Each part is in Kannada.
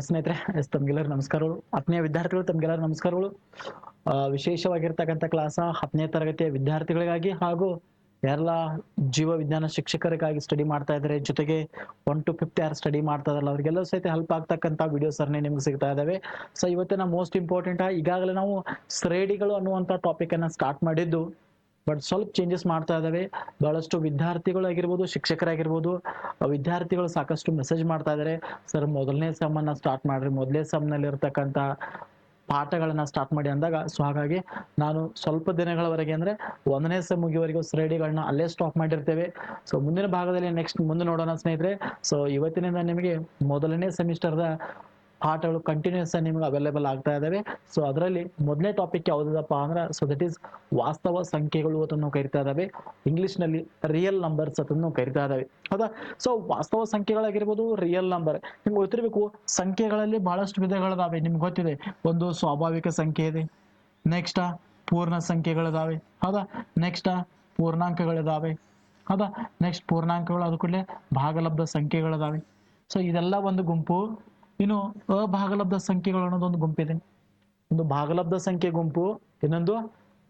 ಸ್ನೇಹಿತರೆ ತಮ್ಗೆಲ್ಲರೂ ನಮಸ್ಕಾರಗಳು. ಹತ್ತನೇ ವಿದ್ಯಾರ್ಥಿಗಳು, ತಮ್ಗೆಲ್ಲರೂ ನಮಸ್ಕಾರಗಳು. ವಿಶೇಷವಾಗಿರ್ತಕ್ಕಂಥ ಕ್ಲಾಸ ಹತ್ತನೇ ತರಗತಿಯ ವಿದ್ಯಾರ್ಥಿಗಳಿಗಾಗಿ ಹಾಗೂ ಎಲ್ಲ ಜೀವ ವಿಜ್ಞಾನ ಶಿಕ್ಷಕರಿಗಾಗಿ ಸ್ಟಡಿ ಮಾಡ್ತಾ ಇದ್ದಾರೆ. ಜೊತೆಗೆ ಒನ್ ಟು ಫಿಫ್ತ್ ಯಾರು ಸ್ಟಡಿ ಮಾಡ್ತಾ ಇದಾರಲ್ಲ ಅವರಿಗೆಲ್ಲ ಸಹಿತ ಹೆಲ್ಪ್ ಆಗ್ತಕ್ಕಂಥ ವಿಡಿಯೋ ಸರ್ನೆ ನಿಮ್ಗೆ ಸಿಗ್ತಾ ಇದಾವೆ. ಸೊ ಇವತ್ತಿನ ಮೋಸ್ಟ್ ಇಂಪಾರ್ಟೆಂಟ್ ಈಗಾಗಲೇ ನಾವು ಶ್ರೇಣಿಗಳು ಅನ್ನುವಂಥ ಟಾಪಿಕ್ ಅನ್ನ ಸ್ಟಾರ್ಟ್ ಮಾಡಿದ್ದು. ಬಟ್ ಸ್ವಲ್ಪ ಚೇಂಜಸ್ ಮಾಡ್ತಾ ಇದ್ದಾವೆ ಬಹಳಷ್ಟು ವಿದ್ಯಾರ್ಥಿಗಳಾಗಿರ್ಬೋದು, ಶಿಕ್ಷಕರಾಗಿರ್ಬೋದು, ವಿದ್ಯಾರ್ಥಿಗಳು ಸಾಕಷ್ಟು ಮೆಸೇಜ್ ಮಾಡ್ತಾ ಇದ್ದಾರೆ ಸರ್, ಮೊದಲನೇ ಸಮನ್ನ ಸ್ಟಾರ್ಟ್ ಮಾಡ್ರಿ. ಮೊದಲನೇ ಸಮ್ನಲ್ಲಿ ಇರತಕ್ಕಂತ ಪಾಠಗಳನ್ನ ಸ್ಟಾರ್ಟ್ ಮಾಡಿ ಅಂದಾಗ, ಸೊ ಹಾಗಾಗಿ ನಾನು ಸ್ವಲ್ಪ ದಿನಗಳವರೆಗೆ ಅಂದ್ರೆ ಒಂದನೇ ಸಮ್ ಮುಗಿಯುವವರೆಗೂ ಶ್ರೇಣಿಗಳನ್ನ ಅಲ್ಲೇ ಸ್ಟಾಪ್ ಮಾಡಿರ್ತೇವೆ. ಸೊ ಮುಂದಿನ ಭಾಗದಲ್ಲಿ ನೆಕ್ಸ್ಟ್ ಮುಂದೆ ನೋಡೋಣ ಸ್ನೇಹಿತರೆ. ಸೊ ಇವತ್ತಿನಿಂದ ನಿಮಗೆ ಮೊದಲನೇ ಸೆಮಿಸ್ಟರ್ದ ಪಾಠಗಳು ಕಂಟಿನ್ಯೂಸ್ ನಿಮ್ಗೆ ಅವೈಲೇಬಲ್ ಆಗ್ತಾ ಇದಾವೆ. ಸೊ ಅದರಲ್ಲಿ ಮೊದಲನೇ ಟಾಪಿಕ್ ಯಾವುದಪ್ಪ ಅಂದ್ರೆ ಸೊ ದಟ್ ಈಸ್ ವಾಸ್ತವ ಸಂಖ್ಯೆಗಳು ಅದನ್ನು ಕರಿತಾ ಇಂಗ್ಲಿಷ್ನಲ್ಲಿ ರಿಯಲ್ ನಂಬರ್ಸ್ ಅದನ್ನು ಕರಿತಾ ಇದಾವೆ. ಹೌದಾ? ಸೊ ವಾಸ್ತವ ಸಂಖ್ಯೆಗಳಾಗಿರ್ಬೋದು ರಿಯಲ್ ನಂಬರ್ ನಿಮ್ಗೆ ಗೊತ್ತಿರಬೇಕು, ಸಂಖ್ಯೆಗಳಲ್ಲಿ ಬಹಳಷ್ಟು ವಿಧಗಳಿದಾವೆ, ನಿಮ್ಗೆ ಗೊತ್ತಿದೆ. ಒಂದು ಸ್ವಾಭಾವಿಕ ಸಂಖ್ಯೆ ಇದೆ ನೆಕ್ಸ್ಟ್ ಪೂರ್ಣ ಸಂಖ್ಯೆಗಳಿದಾವೆ. ಹೌದಾ? ನೆಕ್ಸ್ಟ್ ಪೂರ್ಣಾಂಕಗಳಿದಾವೆ. ಹೌದಾ? ನೆಕ್ಸ್ಟ್ ಪೂರ್ಣಾಂಕಗಳು, ಅದು ಕೂಡಲೇ ಭಾಗಲಬ್ಧ ಸಂಖ್ಯೆಗಳಿದಾವೆ. ಸೊ ಇದೆಲ್ಲ ಒಂದು ಗುಂಪು ಇನ್ನು ಅಭಾಗಲಬ್ಧ ಸಂಖ್ಯೆಗಳು ಅನ್ನೋದು ಒಂದು ಗುಂಪಿದೆ ಒಂದು ಭಾಗಲಬ್ಧ ಸಂಖ್ಯೆ ಗುಂಪು, ಇನ್ನೊಂದು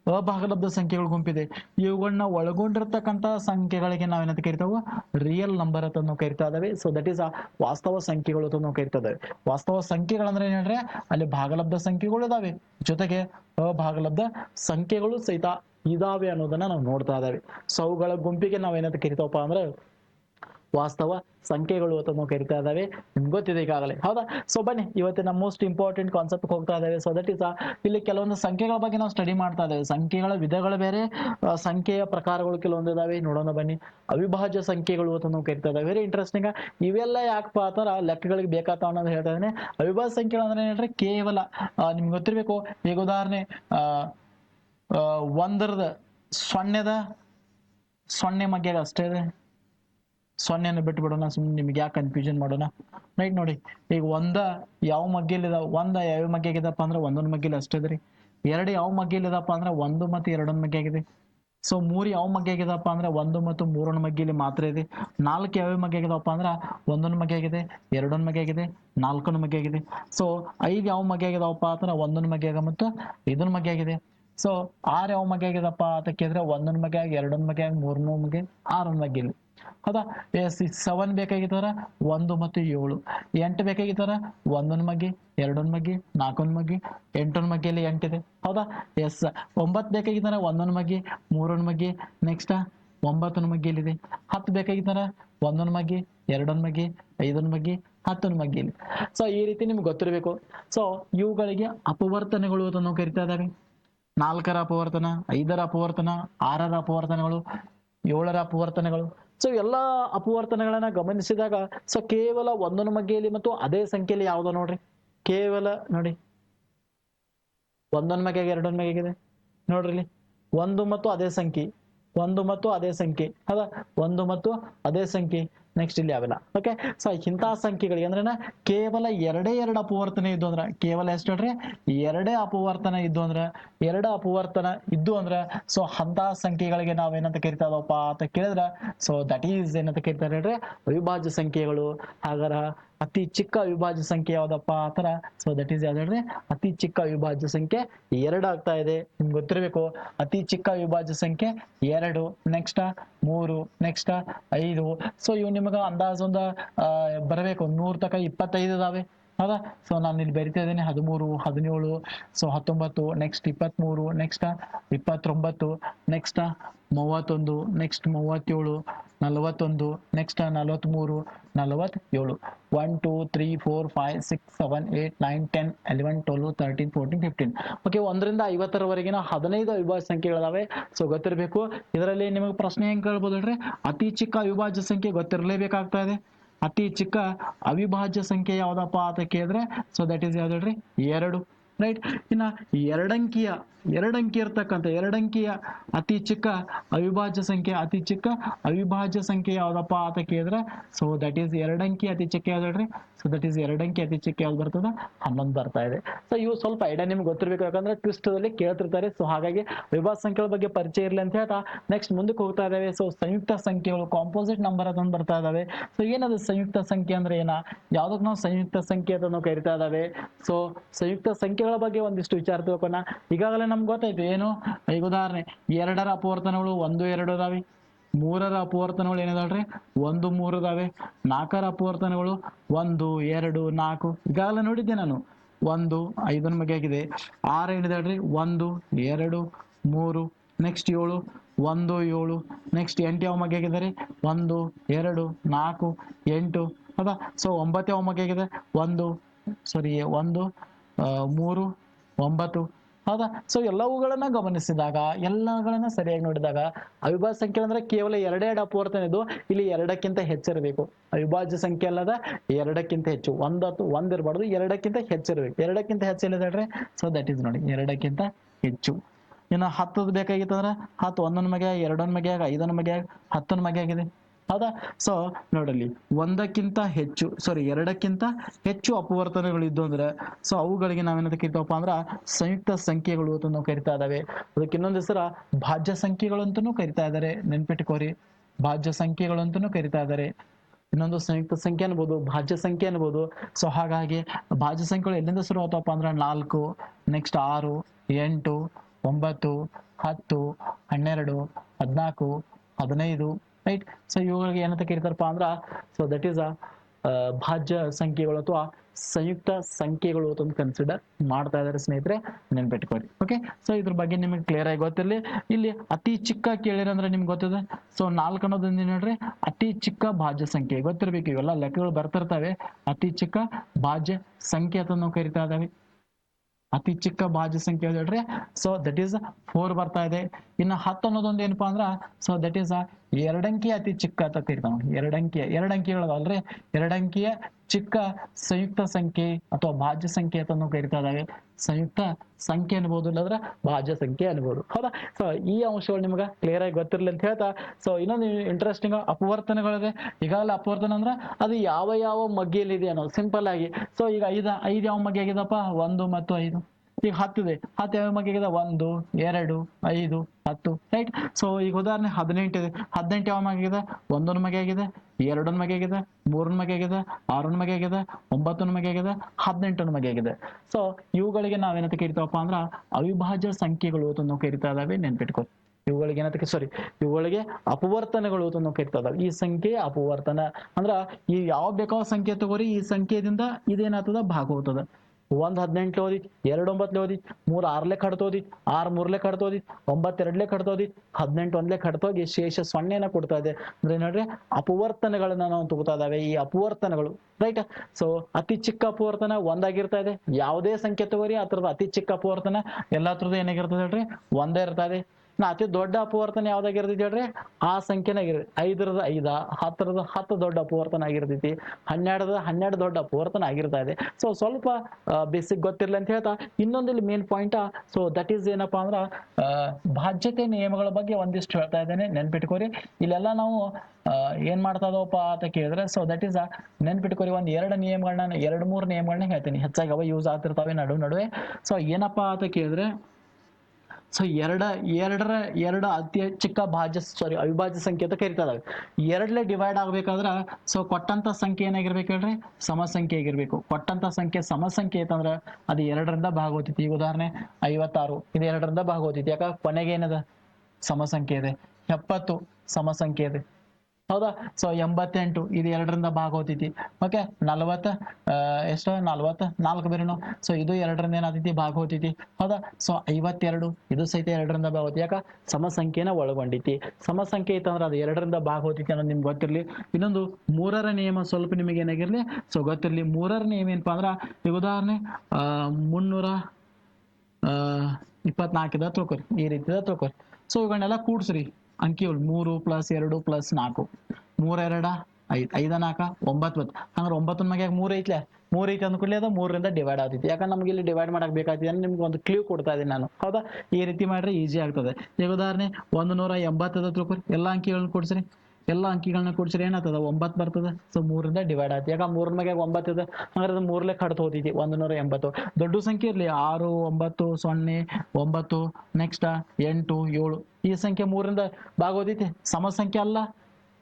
ಅಭಾಗಲಬ್ಧ ಸಂಖ್ಯೆಗಳ ಗುಂಪಿದೆ ಇವುಗಳನ್ನ ಒಳಗೊಂಡಿರ್ತಕ್ಕಂಥ ಸಂಖ್ಯೆಗಳಿಗೆ ನಾವೇನಂತ ಕರಿತಾವ? ರಿಯಲ್ ನಂಬರ್ ಅಂತ ನಾವು ಕರಿತಾ ಇದಾವೆ ಸೊ ದಟ್ ಈಸ್ ವಾಸ್ತವ ಸಂಖ್ಯೆಗಳು ಅಂತ ನಾವು ಕರಿತಾ ಇದಾವೆ ವಾಸ್ತವ ಸಂಖ್ಯೆಗಳಂದ್ರೆ ಏನ್ ಹೇಳ್ರೆ? ಅಲ್ಲಿ ಭಾಗಲಬ್ಧ ಸಂಖ್ಯೆಗಳು ಇದಾವೆ. ಜೊತೆಗೆ ಅಭಾಗಲಬ್ಧ ಸಂಖ್ಯೆಗಳು ಸಹಿತ ಇದಾವೆ ಅನ್ನೋದನ್ನ ನಾವು ನೋಡ್ತಾ ಇದಾವೆ ಸೊ ಅವುಗಳ ಗುಂಪಿಗೆ ನಾವೇನಂತ ಕರಿತಾವಪ್ಪ ಅಂದ್ರೆ ವಾಸ್ತವ, ಸಂಖ್ಯೆಗಳು ಅಂತ ನಾವು ಕರಿತಾ ಇದ್ದಾವೆ ನಿಮ್ಗೆ ಗೊತ್ತಿದೆ ಈಗಾಗಲೇ. ಹೌದಾ? ಸೊ ಬನ್ನಿ, ಇವತ್ತಿನ ಮೋಸ್ಟ್ ಇಂಪಾರ್ಟೆಂಟ್ ಕಾನ್ಸೆಪ್ಟ್ ಹೋಗ್ತಾ ಇದ್ದಾವೆ ಸೊ ದಟ್ ಇಸ್ ಇಲ್ಲಿ ಕೆಲವೊಂದು ಸಂಖ್ಯೆಗಳ ಬಗ್ಗೆ ನಾವು ಸ್ಟಡಿ ಮಾಡ್ತಾ ಇದ್ದೇವೆ ಸಂಖ್ಯೆಗಳ ವಿಧಗಳು ಬೇರೆ ಸಂಖ್ಯೆಯ ಪ್ರಕಾರಗಳು ಕೆಲವೊಂದು ಇದಾವೆ. ನೋಡೋಣ ಬನ್ನಿ. ಅವಿಭಾಜ್ಯ ಸಂಖ್ಯೆಗಳು ಅಂತ ನಾವು ಕರಿತಾ ಇದ್ದಾವೆ ವೆರಿ ಇಂಟ್ರೆಸ್ಟಿಂಗ್ ಇವೆಲ್ಲ ಯಾಕಪ್ಪ ಅಂತಂದ್ರೆ ಲೆಕ್ಕಗಳಿಗೆ ಬೇಕಾತ ಅನ್ನೋದು ಹೇಳ್ತಾ ಇದ್ದೇನೆ. ಅವಿಭಾಜ್ಯ ಸಂಖ್ಯೆಗಳು ಅಂದ್ರೆ ಏನಂದ್ರೆ ಕೇವಲ ನಿಮ್ಗೆ ಗೊತ್ತಿರಬೇಕು. ಈಗ ಉದಾಹರಣೆ ಒಂದರದ ಸೊನ್ನೆದ ಸೊನ್ನೆ ಮಗ್ಗೆಗೆ ಅಷ್ಟೇ ಇದೆ. ಸೊನ್ನೆಯನ್ನು ಬಿಟ್ಟು ಬಿಡೋಣ ಸುಮ್ಮನೆ ನಿಮ್ಗೆ ಯಾಕೆ ಕನ್ಫ್ಯೂಷನ್ ಮಾಡೋಣ? ರೈಟ್ ನೋಡಿ, ಈಗ ಒಂದ ಯಾವ ಮಗ್ಗೇಲಿ ಇದಾವ? ಒಂದ ಯಾವ ಮಗ್ಗೆಗಿದಪ್ಪ ಅಂದ್ರೆ ಒಂದೊಂದು ಮಗ್ಗಿಲ್ ಅಷ್ಟೇ ರೀ ಎರಡು ಯಾವ ಮಗ್ಗಿಲ್ ಇದಪ್ಪ ಅಂದ್ರೆ ಒಂದು ಮತ್ತು ಎರಡೊಂದು ಮಗ್ಗಿ ಆಗಿದೆ ಸೊ ಮೂರು ಯಾವ ಮಗ್ಗಿ ಆಗಿದಪ್ಪ ಅಂದ್ರೆ ಒಂದು ಮತ್ತು ಮೂರೊಂದು ಮಗ್ಗಿಲಿ ಮಾತ್ರ ಇದೆ. ನಾಲ್ಕು ಯಾವ ಮಗ್ಗಿ ಆಗಿದಪ್ಪ ಅಂದ್ರೆ ಒಂದೊಂದು ಮಗ್ಗಿ ಆಗಿದೆ ಎರಡೊಂದು ಮಗ್ಗಿ ಆಗಿದೆ ನಾಲ್ಕೊಂದು ಮಗ್ಗಿ ಆಗಿದೆ ಸೊ ಐದು ಯಾವ ಮಗ್ಗಿ ಆಗಿದಪ್ಪ ಅಂದ್ರೆ ಒಂದೊಂದು ಮಗ್ಗಿ ಆಗ ಮತ್ತು ಇದೊಂದು ಮಗ್ಗಿ ಆಗಿದೆ ಸೊ ಆರು ಯಾವ ಮಗ್ಗಿ ಆಗಿದಪ್ಪ ಅಂತ ಕೇಳಿದ್ರೆ ಒಂದೊಂದು ಮಗ್ಗಿ ಆಗಿ ಎರಡೊಂದು ಮಗ್ಗಿ ಆಗಿ ಮೂರನೇ ಮಗ್ಗಿ ಆರೊಂದು ಮಗ್ಗೆ ಇಲ್ಲಿ ಹೌದಾ? ಎಸ್ ಸೆವೆನ್ ಬೇಕಾಗಿದ್ದಾರ ಒಂದು ಮತ್ತು ಏಳು. ಎಂಟು ಬೇಕಾಗಿದ್ದಾರ ಒಂದೊಂದು ಮಗ್ಗಿ, ಎರಡೊಂದು ಮಗ್ಗಿ, ನಾಲ್ಕೊಂದು ಮಗ್ಗಿ, ಎಂಟೊಂದು ಮಗ್ಗಿಯಲ್ಲಿ ಎಂಟಿದೆ. ಹೌದಾ? ಎಸ್ ಒಂಬತ್ತು ಬೇಕಾಗಿದ್ದಾರ ಒಂದೊಂದು ಮಗ್ಗಿ, ಮೂರೊಂದು ಮಗ್ಗಿ ನೆಕ್ಸ್ಟ್ ಒಂಬತ್ತೊಂದು ಮಗ್ಗಿಯಲ್ಲಿದೆ. ಹತ್ತು ಬೇಕಾಗಿದ್ದಾರ ಒಂದೊಂದು ಮಗ್ಗಿ, ಎರಡೊಂದು ಮಗ್ಗಿ, ಐದೊಂದು ಮಗ್ಗಿ, ಹತ್ತೊಂದು ಮಗ್ಗಿಯಲ್ಲಿ. ಸೊ ಈ ರೀತಿ ನಿಮ್ಗೆ ಗೊತ್ತಿರಬೇಕು. ಸೊ ಇವುಗಳಿಗೆ ಅಪವರ್ತನೆಗಳು ಅಂತ ನಾವು ಕರಿತಾ ಇದ್ದಾವೆ. ನಾಲ್ಕರ ಅಪವರ್ತನ, ಐದರ ಅಪವರ್ತನ, ಆರರ ಅಪವರ್ತನಗಳು, ಏಳರ ಅಪವರ್ತನಗಳು ಸೊ ಎಲ್ಲ ಅಪವರ್ತನಗಳನ್ನ ಗಮನಿಸಿದಾಗ ಸೊ ಕೇವಲ ಒಂದೊಂದು ಮಗ್ಗೆಯಲ್ಲಿ ಮತ್ತು ಅದೇ ಸಂಖ್ಯೆಯಲ್ಲಿ ಯಾವ್ದು ನೋಡ್ರಿ? ಕೇವಲ ನೋಡಿ. ಒಂದೊಂದು ಮಗೆಗೆ ಎರಡೊಂದು ಮಗೆಗಿದೆ ನೋಡ್ರಿ ಇಲ್ಲಿ. ಒಂದು ಮತ್ತು ಅದೇ ಸಂಖ್ಯೆ. ಒಂದು ಮತ್ತು ಅದೇ ಸಂಖ್ಯೆ. ಅದ ಒಂದು ಮತ್ತು ಅದೇ ಸಂಖ್ಯೆ. ನೆಕ್ಸ್ಟ್ ಇಲ್ಲಿ ಅವೆಲ್ಲ ಓಕೆ ಸೊ ಇಂತಹ ಸಂಖ್ಯೆಗಳಿಗೆ ಅಂದ್ರೆ ಕೇವಲ ಎರಡೇ ಎರಡು ಅಪವರ್ತನ ಇದ್ದು ಅಂದ್ರೆ, ಕೇವಲ ಎಷ್ಟು ಹೇಳ್ರಿ? ಎರಡೇ ಅಪವರ್ತನ ಇದ್ದು ಅಂದ್ರೆ, ಎರಡು ಅಪವರ್ತನ ಇದ್ದು ಅಂದ್ರೆ ಸೊ ಅಂತಹ ಸಂಖ್ಯೆಗಳಿಗೆ ನಾವೇನಂತ ಕರಿತಾ ಇದವಪ್ಪ ಅಂತ ಕೇಳಿದ್ರೆ ಸೊ ದಟ್ ಈಸ್ ಏನಂತ ಕರಿತಾರೆ ಹೇಳ್ರಿ? ಅವಿಭಾಜ್ಯ ಸಂಖ್ಯೆಗಳು, ಹಾಗಾರ ಅತಿ ಚಿಕ್ಕ ಅವಿಭಾಜ್ಯ ಸಂಖ್ಯೆ ಯಾವ್ದಪ್ಪ? ಆ ಥರ. ಸೊ ದಟ್ ಈಸ್ ಯಾವ್ದು ಅತಿ ಚಿಕ್ಕ ಅವಿಭಾಜ್ಯ ಸಂಖ್ಯೆ ಎರಡು ಆಗ್ತಾ ಇದೆ. ನಿಮ್ಗೆ ಗೊತ್ತಿರಬೇಕು. ಅತಿ ಚಿಕ್ಕ ಅವಿಭಾಜ್ಯ ಸಂಖ್ಯೆ ಎರಡು ನೆಕ್ಸ್ಟ್ ಮೂರು ನೆಕ್ಸ್ಟ್ ಐದು. ಸೊ ಇವು ನಿಮಗೆ ಅಂದಾಜೊಂದು ಬರಬೇಕು. ನೂರ್ ತಕ ಇಪ್ಪತ್ತೈದು ಇದಾವೆ. ಹೌದಾ? ಸೊ ನಾನು ಇಲ್ಲಿ ಬರಿತಾ ಇದ್ದೇನೆ. ಹದಿಮೂರು, ಹದಿನೇಳು ಸೊ ಹತ್ತೊಂಬತ್ತು ನೆಕ್ಸ್ಟ್ ಇಪ್ಪತ್ತ್ಮೂರು ನೆಕ್ಸ್ಟ್ ಇಪ್ಪತ್ತೊಂಬತ್ತು ನೆಕ್ಸ್ಟ್ ಮೂವತ್ತೊಂದು ನೆಕ್ಸ್ಟ್ ಮೂವತ್ತೇಳು, ನಲವತ್ತೊಂದು ನೆಕ್ಸ್ಟ್ ನಲವತ್ತ್ಮೂರು ನಲವತ್ತೇಳು. One two three four five six seven eight nine ten eleven twelve thirteen fourteen fifteen okay ಒಂದರಿಂದ ಐವತ್ತರವರೆಗಿನ ಹದಿನೈದು ಅವಿಭಾಜ್ಯ ಸಂಖ್ಯೆಗಳಿದಾವೆ ಸೊ ಗೊತ್ತಿರಬೇಕು. ಇದರಲ್ಲಿ ನಿಮಗೆ ಪ್ರಶ್ನೆ ಹೆಂಗೆ ಕೇಳ್ಬೋದು ಹೇಳ್ರಿ? ಅತಿ ಚಿಕ್ಕ ಅವಿಭಾಜ್ಯ ಸಂಖ್ಯೆ ಗೊತ್ತಿರಲೇಬೇಕಾಗ್ತಾ ಇದೆ. ಅತಿ ಚಿಕ್ಕ ಅವಿಭಾಜ್ಯ ಸಂಖ್ಯೆ ಯಾವ್ದಪ್ಪ ಅಂತ ಕೇಳಿದ್ರೆ ಸೊ ದಟ್ ಈಸ್ ಯಾವ್ದು ಹೇಳ್ರಿ? ಎರಡು ರೈಟ್ ಇನ್ನ ಎರಡಂಕಿಯ ಎರಡಂಕಿ ಇರ್ತಕ್ಕಂಥ, ಎರಡಂಕಿಯ ಅತಿ ಚಿಕ್ಕ ಅವಿಭಾಜ್ಯ ಸಂಖ್ಯೆ, ಅತಿ ಚಿಕ್ಕ ಅವಿಭಾಜ್ಯ ಸಂಖ್ಯೆ ಯಾವ್ದಪ್ಪ ಅಂತ ಕೇಳಿದ್ರೆ ಸೊ ದಟ್ ಈಸ್ ಎರಡಂಕಿ ಅತಿ ಚಿಕ್ಕ ಯಾವ್ದು ಹೇಳ್ರಿ? ಸೊ ದಟ್ ಈಸ್ ಎರಡಂಕಿ ಅತಿ ಚಿಕ್ಕ ಯಾವ್ದು ಬರ್ತದ? ಹನ್ನೊಂದು ಬರ್ತಾ ಇದೆ. ಸೊ ಇವು ಸ್ವಲ್ಪ ಐಡಿಯಾ ನಿಮ್ಗೆ ಗೊತ್ತಿರಬೇಕು, ಯಾಕಂದ್ರೆ ಟ್ವಿಸ್ಟ್ ಅಲ್ಲಿ ಕೇಳ್ತಿರ್ತಾರೆ. ಸೊ ಹಾಗಾಗಿ ವಿಭಾಜ ಸಂಖ್ಯೆಗಳ ಬಗ್ಗೆ ಪರಿಚಯ ಇರಲಿ ಅಂತ ಹೇಳ್ತಾ ನೆಕ್ಸ್ಟ್ ಮುಂದಕ್ಕೆ ಹೋಗ್ತಾ ಇದಾವೆ ಸೊ ಸಂಯುಕ್ತ ಸಂಖ್ಯೆಗಳು ಕಾಂಪೋಸಿಟ್ ನಂಬರ್ ಅದನ್ನು ಬರ್ತಾ ಇದಾವೆ ಸೊ ಏನದು ಸಂಯುಕ್ತ ಸಂಖ್ಯೆ ಅಂದ್ರೆ ಏನ? ಯಾವ್ದಕ್ಕೆ ನಾವು ಸಂಯುಕ್ತ ಸಂಖ್ಯೆ ಅಂತ ಕರಿತಾ ಇದಾವೆ ಸೊ ಸಂಯುಕ್ತ ಸಂಖ್ಯೆಗಳ ಬಗ್ಗೆ ಒಂದಿಷ್ಟು ವಿಚಾರ ತಿಳ್ಕೊಣ ಈಗಾಗಲೇ ನಮ್ಗೆ ಗೊತ್ತಾಯ್ತು. ಏನು? ಈಗ ಉದಾಹರಣೆ, ಎರಡರ ಅಪವರ್ತನಗಳು ಒಂದು, ಎರಡು ಅದಾವೆ ಮೂರರ ಅಪವರ್ತನಗಳು ಏನಿದಾವ್ರಿ ಒಂದು, ಮೂರು ಅದಾವೆ ನಾಲ್ಕರ ಅಪವರ್ತನಗಳು ಒಂದು, ಎರಡು, ನಾಲ್ಕು. ಈಗಾಗಲೇ ನೋಡಿದ್ದೆ ನಾನು. ಒಂದು ಐದನ ಬಗ್ಗೆ ಆಗಿದೆ. ಆರು ಏನಿದಾಳ್ರಿ? ಒಂದು, ಎರಡು, ಮೂರು ನೆಕ್ಸ್ಟ್ ಏಳು, ಒಂದು, ಏಳು ನೆಕ್ಸ್ಟ್ ಎಂಟು ಯಾವ ಮಗ್ಗೆ ಆಗಿದೆ ರೀ ಒಂದು, ಎರಡು, ನಾಲ್ಕು, ಎಂಟು. ಅದ ಸೊ ಒಂಬತ್ತು ಯಾವ ಮಗ್ಗೆ ಆಗಿದೆ ಒಂದು ಸಾರಿ ಒಂದು ಮೂರು, ಒಂಬತ್ತು. ಹೌದಾ? ಸೊ ಎಲ್ಲವುಗಳನ್ನ ಗಮನಿಸಿದಾಗ, ಎಲ್ಲಗಳನ್ನ ಸರಿಯಾಗಿ ನೋಡಿದಾಗ, ಅವಿಭಾಜ್ಯ ಸಂಖ್ಯೆ ಅಂದ್ರೆ ಕೇವಲ ಎರಡೇ ಎರಡು ಅಪವರ್ತನ ಇದು ಇಲ್ಲಿ ಎರಡಕ್ಕಿಂತ ಹೆಚ್ಚಿರಬೇಕು ಅವಿಭಾಜ್ಯ ಸಂಖ್ಯೆ ಅಲ್ಲದ ಎರಡಕ್ಕಿಂತ ಹೆಚ್ಚು. ಒಂದತ್ತು ಒಂದ್ ಇರಬಾರ್ದು, ಎರಡಕ್ಕಿಂತ ಹೆಚ್ಚಿರಬೇಕು ಎರಡಕ್ಕಿಂತ ಹೆಚ್ಚು ಇಲ್ಲ ಸೊ ದಟ್ ಈಸ್ ನೋಡಿ, ಎರಡಕ್ಕಿಂತ ಹೆಚ್ಚು. ಇನ್ನು ಹತ್ತದ್ ಬೇಕಾಗಿತ್ತಂದ್ರೆ, ಹತ್ತು ಒಂದೊಂದು ಮಗ್ಯಾಗ ಎರಡೊಂದು ಮಗ್ಯಾಗ ಐದೊಂದು ಮಗ್ಯಾಗ ಹತ್ತೊಂದು ಮಗೆ ಆಗಿದೆ. ಹೌದಾ? ಸೊ ನೋಡಲಿ ಒಂದಕ್ಕಿಂತ ಹೆಚ್ಚು ಸಾರಿ ಎರಡಕ್ಕಿಂತ ಹೆಚ್ಚು ಅಪವರ್ತನಗಳು ಇದ್ದು ಅಂದ್ರೆ ಸೊ ಅವುಗಳಿಗೆ ನಾವೇನದ ಕರಿತಾವಪ್ಪ ಅಂದ್ರ, ಸಂಯುಕ್ತ ಸಂಖ್ಯೆಗಳು ಅಂತ ನಾವು ಕರಿತಾ ಇದಾವೆ. ಅದಕ್ಕೆ ಇನ್ನೊಂದು ಹೆಸರ, ಭಾಜ್ಯ ಸಂಖ್ಯೆಗಳು ಅಂತಾನೂ ಕರಿತಾ ಇದ್ದಾರೆ ನೆನ್ಪಿಟ್ಕೋರಿ ಭಾಜ್ಯ ಸಂಖ್ಯೆಗಳು ಅಂತಾನೂ ಕರಿತಾ ಇದ್ದಾರೆ ಇನ್ನೊಂದು ಸಂಯುಕ್ತ ಸಂಖ್ಯೆ ಅನ್ಬೋದು, ಭಾಜ್ಯ ಸಂಖ್ಯೆ ಅನ್ಬೋದು. ಸೊ ಹಾಗಾಗಿ ಭಾಜ್ಯ ಸಂಖ್ಯೆಗಳು ಎಲ್ಲಿಂದ ಶುರು ಆತಪ್ಪ ಅಂದ್ರೆ, ನಾಲ್ಕು ನೆಕ್ಸ್ಟ್ ಆರು, ಎಂಟು, ಒಂಬತ್ತು, ಹತ್ತು, ಹನ್ನೆರಡು, ಹದಿನಾಲ್ಕು, ಹದಿನೈದು ರೈಟ್ ಸೊ ಇವುಗಳಿಗೆ ಏನಂತ ಕರೀತಾರಪ್ಪ ಅಂದ್ರ ಸೊ ದಟ್ ಈಸ್ ಅ ಭಾಜ್ಯ ಸಂಖ್ಯೆಗಳು ಅಥವಾ ಸಂಯುಕ್ತ ಸಂಖ್ಯೆಗಳು ಅಂತ ಕನ್ಸಿಡರ್ ಮಾಡ್ತಾ ಇದಾರೆ ಸ್ನೇಹಿತರೆ, ನೆನ್ಪಿಟ್ಕೊಳ್ಳಿ. ಓಕೆ ಸೊ ಇದ್ರ ಬಗ್ಗೆ ನಿಮಗೆ ಕ್ಲಿಯರ್ ಆಗಿ ಗೊತ್ತಿರಲಿ. ಇಲ್ಲಿ ಅತಿ ಚಿಕ್ಕ ಕೇಳಿರಂದ್ರೆ ನಿಮ್ಗೆ ಗೊತ್ತಿದೆ? ಸೊ ನಾಲ್ಕು ಅನ್ನೋದೊಂದು ನೋಡ್ರಿ. ಅತಿ ಚಿಕ್ಕ ಭಾಜ್ಯ ಸಂಖ್ಯೆ. ಗೊತ್ತಿರ್ಬೇಕು, ಇವೆಲ್ಲ ಲೆಕ್ಕಗಳು ಬರ್ತಿರ್ತವೆ. ಅತಿ ಚಿಕ್ಕ ಭಾಜ್ಯ ಸಂಖ್ಯೆ ಅಂತ ನಾವು ಕರಿತಾ ಇದಾವೆ. ಅತಿ ಚಿಕ್ಕ ಭಾಜ್ಯ ಸಂಖ್ಯೆ ಹೇಳ್ರಿ. ಸೊ ದಟ್ ಈಸ್ ಫೋರ್ ಬರ್ತಾ ಇದೆ. ಇನ್ನು ಹತ್ತು ಅನ್ನೋದೊಂದು ಏನಪ್ಪಾ ಅಂದ್ರ ಸೊ ದಟ್ ಈಸ್ ಎರಡಂಕಿ ಅತಿ ಚಿಕ್ಕ ಅಂತ ಕರಿತಾವ ಎರಡಂಕಿಯ ಎರಡಂಕಿಗಳದಲ್ರಿ ಎರಡಂಕಿಯ ಚಿಕ್ಕ ಸಂಯುಕ್ತ ಸಂಖ್ಯೆ ಅಥವಾ ಭಾಜ್ಯ ಸಂಖ್ಯೆ ಅಂತ ಕರಿತಾ ಇದ್ದಾಗ ಸಂಯುಕ್ತ ಸಂಖ್ಯೆ ಅನ್ಬೋದು ಇಲ್ಲಾಂದ್ರೆ ಭಾಜ್ಯ ಸಂಖ್ಯೆ ಅನ್ಬೋದು. ಹೌದಾ? ಸೊ ಈ ಅಂಶಗಳು ನಿಮ್ಗೆ ಕ್ಲಿಯರ್ ಆಗಿ ಗೊತ್ತಿರಲಿ ಅಂತ ಹೇಳ್ತಾ ಸೊ ಇನ್ನೊಂದು ಇಂಟ್ರೆಸ್ಟಿಂಗ್ ಅಪವರ್ತನಗಳಿದೆ. ಈಗಾಗಲೇ ಅಪವರ್ತನ ಅಂದ್ರೆ ಅದು ಯಾವ ಯಾವ ಮಗ್ಗಿಯಲ್ಲಿ ಇದೆ ಅನ್ನೋದು. ಸಿಂಪಲ್ ಆಗಿ. ಸೊ ಈಗ ಐದು ಐದು ಯಾವ ಆಗಿದಪ್ಪ ಒಂದು ಮತ್ತು ಐದು. ಈಗ ಹತ್ತಿದೆ. ಹತ್ತು ಯಾವ ಮಗ್ಗೆ ಇದೆ ಒಂದು, ಎರಡು, ಐದು, ಹತ್ತು. ರೈಟ್ ಸೊ ಈಗ ಉದಾಹರಣೆ ಹದಿನೆಂಟು ಇದೆ. ಹದಿನೆಂಟು ಯಾವ ಮಗೆ ಇದೆ ಒಂದೊಂದು ಮಗೆ ಆಗಿದೆ, ಎರಡೊಂದು ಮಗೆ ಆಗಿದೆ ಮೂರನ್ ಮಗೆ ಆಗಿದೆ, ಆರೊಂದು ಮಗೆ ಆಗಿದೆ, ಒಂಬತ್ತೊಂದು ಮಗೆ ಆಗಿದೆ ಹದಿನೆಂಟೊಂದು ಮಗೆ ಆಗಿದೆ. ಸೊ ಇವುಗಳಿಗೆ ನಾವೇನಂತ ಕರಿತಾವಪ್ಪ ಅಂದ್ರ ಅವಿಭಾಜ್ಯ ಸಂಖ್ಯೆಗಳು ಅಂತ ನಾವು ಕರಿತಾ ಇದಾವೆ ನೆನ್ಪಿಟ್ಕೊ. ಇವುಗಳಿಗೆ ಏನಂತ ಸಾರಿ ಇವುಗಳಿಗೆ ಅಪವರ್ತನಗಳು ಅಂತ ನಾವು ಇದಾವೆ ಈ ಸಂಖ್ಯೆ ಅಪವರ್ತನ. ಅಂದ್ರ ಈ ಯಾವ ಬೇಕೋ ಸಂಖ್ಯೆ ತಗೋರಿ, ಈ ಸಂಖ್ಯೆದಿಂದ ಇದೇನಾಗ್ತದ? ಭಾಗ ಹೋಗ್ತದ. ಒಂದ್ ಹದಿನೆಂಟ್ಲೆ ಓದಿ ಎರಡು ಒಂಬತ್ಲೆ ಓದಿ ಮೂರ್ ಆರ್ಲೆ ಕಡ್ತೋದಿ ಆರ್ ಮೂರ್ಲೆ ಕಡ್ತೋದಿ ಒಂಬತ್ತೆರಡ್ಲೆ ಕಡ್ತೋದಿ ಹದಿನೆಂಟು ಒಂದ್ಲೆ ಕಡ್ತೋಗಿ ಶೇಷ ಸೊನ್ನೆನ ಕೊಡ್ತಾ ಇದೆ. ಅಂದ್ರೆ ನೋಡ್ರಿ, ಅಪವರ್ತನಗಳನ್ನ ನಾವು ತಗೋತಾ ಇದಾವೆ. ಈ ಅಪವರ್ತನಗಳು ರೈಟ್ ಸೊ ಅತಿ ಚಿಕ್ಕ ಅಪವರ್ತನ ಒಂದಾಗಿರ್ತಾ ಇದೆ. ಯಾವುದೇ ಸಂಖ್ಯೆ ತಗೋರಿ, ಆ ಅತಿ ಚಿಕ್ಕ ಅಪವರ್ತನ ಎಲ್ಲಾ ಏನಾಗಿರ್ತದೆ ಹೇಳ್ರಿ? ಒಂದೇ ಇರ್ತಾ ಇದೆ. ನಾ ಅತಿ ದೊಡ್ಡ ಅಪವರ್ತನ ಯಾವ್ದಾಗಿರ್ತೈತಿ ಹೇಳ್ರಿ? ಆ ಸಂಖ್ಯೆನಾಗಿರ್ ಐದರದ ಐದ, ಹತ್ತರದ ಹತ್ತು ದೊಡ್ಡ ಅಪವರ್ತನ ಆಗಿರ್ತೈತಿ. ಹನ್ನೆರಡದ ಹನ್ನೆರಡು ದೊಡ್ಡ ಅಪವರ್ತನ ಆಗಿರ್ತಾ ಇದೆ. ಸೊ ಸ್ವಲ್ಪ ಬೇಸಿಕ್ ಗೊತ್ತಿರ್ಲಿ ಅಂತ ಹೇಳ್ತಾ ಇನ್ನೊಂದು ಇಲ್ಲಿ main point so that is ಏನಪ್ಪಾ ಅಂದ್ರ ಬಾಧ್ಯತೆ ನಿಯಮಗಳ ಬಗ್ಗೆ ಒಂದಿಷ್ಟು ಹೇಳ್ತಾ ಇದ್ದೇನೆ. ನೆನ್ಪಿಟ್ಕೋರಿ. ಇಲ್ಲೆಲ್ಲ ನಾವು ಏನ್ ಮಾಡ್ತಾ ಇದಾವಪ್ಪ ಅಂತ ಕೇಳಿದ್ರೆ ಸೊ ದಟ್ ಈಸ್ ನೆನ್ಪಿಟ್ಕೋರಿ, ಒಂದ್ ಎರಡು ನಿಯಮಗಳನ್ನ ಎರಡು ಮೂರು ನಿಯಮಗಳನ್ನ ಹೇಳ್ತೀನಿ. ಹೆಚ್ಚಾಗಿ ಅವ ಯೂಸ್ ಆಗ್ತಿರ್ತಾವೆ ನಡುವೆ ನಡುವೆ. ಸೊ ಏನಪ್ಪಾ ಅಂತ ಕೇಳಿದ್ರೆ ಸೊ ಎರಡ, ಎರಡರ, ಎರಡು ಅತಿ ಚಿಕ್ಕ ಭಾಜ್ಯ ಸಾರಿ ಅವಿಭಾಜ್ಯ ಸಂಖ್ಯೆ ಅಂತ ಕರಿತಾ ಇದಾವೆ ಎರಡ್ಲೆ ಡಿವೈಡ್ ಆಗ್ಬೇಕಾದ್ರ ಸೊ ಕೊಟ್ಟಂತ ಸಂಖ್ಯೆ ಏನಾಗಿರ್ಬೇಕು ಹೇಳ್ರಿ? ಸಮ ಸಂಖ್ಯೆ ಆಗಿರ್ಬೇಕು. ಕೊಟ್ಟಂತ ಸಂಖ್ಯೆ ಸಮ ಸಂಖ್ಯೆ ಐತಂದ್ರ, ಅದು ಎರಡರಿಂದ ಭಾಗ ಹೋಗ್ತೈತಿ ಈಗ ಉದಾಹರಣೆ, ಐವತ್ತಾರು, ಇದು ಎರಡರಿಂದ ಭಾಗ ಹೋಗ್ತೈತಿ ಯಾಕ? ಕೊನೆಗೆ ಏನದ? ಸಮ ಸಂಖ್ಯೆ ಇದೆ. ಎಪ್ಪತ್ತು ಸಮ ಸಂಖ್ಯೆ ಇದೆ. ಹೌದಾ? ಸೊ ಎಂಬತ್ತೆಂಟು, ಇದು ಎರಡರಿಂದ ಭಾಗ ಹೋಗ್ತೈತಿ ಓಕೆ ನಲವತ್ತ ಎಷ್ಟು? ನಲವತ್ತ, ನಾಲ್ಕು ಬೇರೆನು? ಸೊ ಇದು ಎರಡರಿಂದ ಏನಾಗ್ತೈತಿ ಭಾಗ ಹೋಗ್ತೈತಿ ಹೌದಾ? ಸೊ ಐವತ್ತೆರಡು, ಇದು ಸಹಿತ ಎರಡರಿಂದ ಭಾಗ ಹೋಗ್ತೈತಿ ಯಾಕ? ಸಮ ಸಂಖ್ಯೆನ ಒಳಗೊಂಡೈತಿ ಸಮಸಂಖ್ಯೆ ಸಂಖ್ಯೆ ಐತಂದ್ರೆ ಅದು ಎರಡರಿಂದ ಭಾಗ ಹೋಗ್ತೈತಿ ಅನ್ನೋದು ನಿಮ್ಗೆ ಗೊತ್ತಿರಲಿ. ಇನ್ನೊಂದು, ಮೂರರ ನಿಯಮ ಸ್ವಲ್ಪ ನಿಮಗೆ ಏನಾಗಿರಲಿ. ಸೊ ಗೊತ್ತಿರಲಿ, ಮೂರರ ನಿಯಮ ಏನಪ್ಪಾ ಅಂದ್ರೆ, ಈಗ ಉದಾಹರಣೆ ಮುನ್ನೂರ ಇಪ್ಪತ್ನಾಲ್ಕಿದ ತಿಳ್ಕೊರಿ ಈ ರೀತಿದ ತಿಳ್ಕೊರಿ ಸೊ ಇವುಗಳನ್ನೆಲ್ಲ ಕೂಡ್ಸ್ರಿ. ಅಂಕಿಗಳು ಮೂರು ಪ್ಲಸ್ ಎರಡು ಪ್ಲಸ್ ನಾಲ್ಕು. ಮೂರ ಎರಡ, ಐದ್, ಐದ ನಾಲ್ಕ ಒಂಬತ್ತು ಬತ್ತು ಹಂಗಾರೆ ಒಂಬತ್ತು ಮ್ಯಾಗ ಮೂರು ಐತ್ಲೆ? ಮೂರು ಐತಿ ಅದ ಅದು ಮೂರರಿಂದ ಡಿವೈಡ್ ಆಗ್ತೈತಿ. ಯಾಕಂದ್ರೆ ನಮ್ಗೆ ಇಲ್ಲಿ ಡಿವೈಡ್ ಮಾಡಕ್ ಬೇಕಾಗ್ತದೆ ಅಂದ್ರೆ ನಿಮ್ಗೆ ಒಂದು ಕ್ಲೂ ಕೊಡ್ತಾ ಇದೀನಿ ನಾನು. ಹೌದಾ? ಈ ರೀತಿ ಮಾಡ್ರೆ ಈಸಿ ಆಗ್ತದೆ. ಈಗ ಉದಾಹರಣೆ, ಒಂದು ನೂರ ಎಂಬತ್ತದ ತಿಳ್ಕೊರಿ ಎಲ್ಲ ಅಂಕಿಗಳನ್ನ ಕೊಡ್ಸ್ರಿ. ಎಲ್ಲ ಅಂಕಿಗಳನ್ನ ಕೊಡ್ಸಿರಿ ಏನಾಗ್ತದ? ಒಂಬತ್ತು ಬರ್ತದೆ. ಸೊ ಮೂರಿಂದ ಡಿವೈಡ್ ಆಯ್ತು. ಯಾಕೆ ಮೂರ ಮ್ಯಾಗ ಒಂಬತ್ತು ಇದೆ. ಹಂಗಾರೆ ಅದು ಮೂರ್ಲೆ ಕಡ್ದು ಹೋತೈತಿ ಒಂದು ನೂರ ಎಂಬತ್ತು. ದೊಡ್ಡ ಸಂಖ್ಯೆ ಇರಲಿ. ಆರು, ಒಂಬತ್ತು, ಸೊನ್ನೆ, ಒಂಬತ್ತು ನೆಕ್ಸ್ಟ್ ಎಂಟು, ಏಳು. ಈ ಸಂಖ್ಯೆ ಮೂರಿಂದ ಭಾಗ ಓದೈತಿ ಸಮ ಸಂಖ್ಯೆ ಅಲ್ಲ.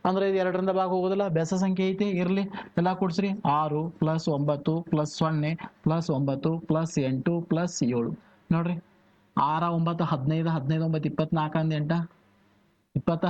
ಅಂದ್ರೆ ಇದು ಎರಡರಿಂದ ಭಾಗ ಹೋಗೋದಿಲ್ಲ. ಬೆಸ ಸಂಖ್ಯೆ ಐತಿ. ಇರಲಿ. ಎಲ್ಲ ಕೊಡ್ಸ್ರಿ. ಆರು ಪ್ಲಸ್ ಒಂಬತ್ತು ಪ್ಲಸ್ ಸೊನ್ನೆ ಪ್ಲಸ್ ಒಂಬತ್ತು ಪ್ಲಸ್ ಎಂಟು ಪ್ಲಸ್ ಏಳು. ನೋಡ್ರಿ. ಆರ, ಒಂಬತ್ತು, ಹದಿನೈದು ಹದಿನೈದು, ಒಂಬತ್ತು, ಇಪ್ಪತ್ನಾಲ್ಕು ಅಂದ ಎಂಟ ಇಪ್ಪತ್ತ